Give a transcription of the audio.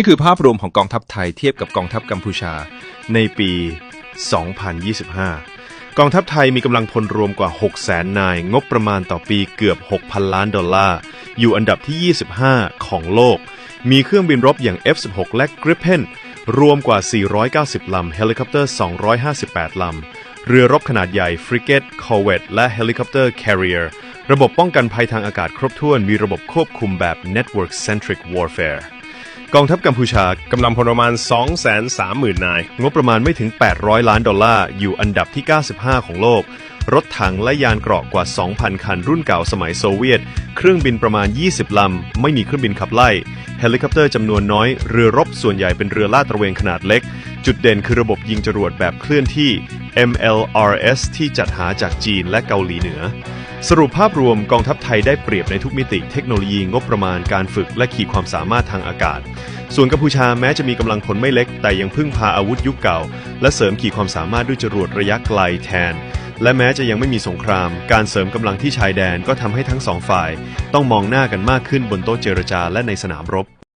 นี่คือภาพรวมของกองทัพไทยเทียบกับกองทัพกัมพูชาในปี 2025 กองทัพไทยมีกำลังพลรวมกว่า 600,000นาย งบประมาณต่อปีเกือบ 6,000 ล้านดอลลาร์ อยู่อันดับที่ 25 ของโลก มีเครื่องบินรบอย่าง F-16 และ Gripen รวมกว่า 490 ลำ เฮลิคอปเตอร์ 258 ลำ เรือรบขนาดใหญ่ฟริเกตคอเวตและเฮลิคอปเตอร์ Carrier ระบบป้องกันภัยทางอากาศครบถ้วน มีระบบควบคุมแบบ Network Centric Warfare กองทัพกัมพูชากำลังพลประมาณ 230,000 นาย งบประมาณไม่ถึง 800 ล้านดอลลาร์ อยู่อันดับที่ 95 ของโลก รถถังและยานเกราะกว่า 2,000 คันรุ่นเก่าสมัยโซเวียต เครื่องบินประมาณ 20 ลำ ไม่มีเครื่องบินขับไล่ เฮลิคอปเตอร์จำนวนน้อย เรือรบส่วนใหญ่เป็นเรือลาดตระเวนขนาดเล็ก จุดเด่นคือระบบยิงจรวดแบบเคลื่อนที่ MLRS ที่จัดหาจากจีนและเกาหลีเหนือ สรุปภาพรวมกองทัพไทยได้เปรียบในทุกมิติเทคโนโลยีงบประมาณการฝึกและขีดความสามารถทางอากาศ ส่วนกัมพูชาแม้จะมีกำลังพลไม่เล็ก แต่ยังพึ่งพาอาวุธยุคเก่า และเสริมขีดความสามารถด้วยจรวดระยะไกลแทน และแม้จะยังไม่มีสงคราม การเสริมกำลังที่ชายแดนก็ทำให้ทั้งสองฝ่าย ต้องมองหน้ากันมากขึ้นบนโต๊ะเจรจาและในสนามรบ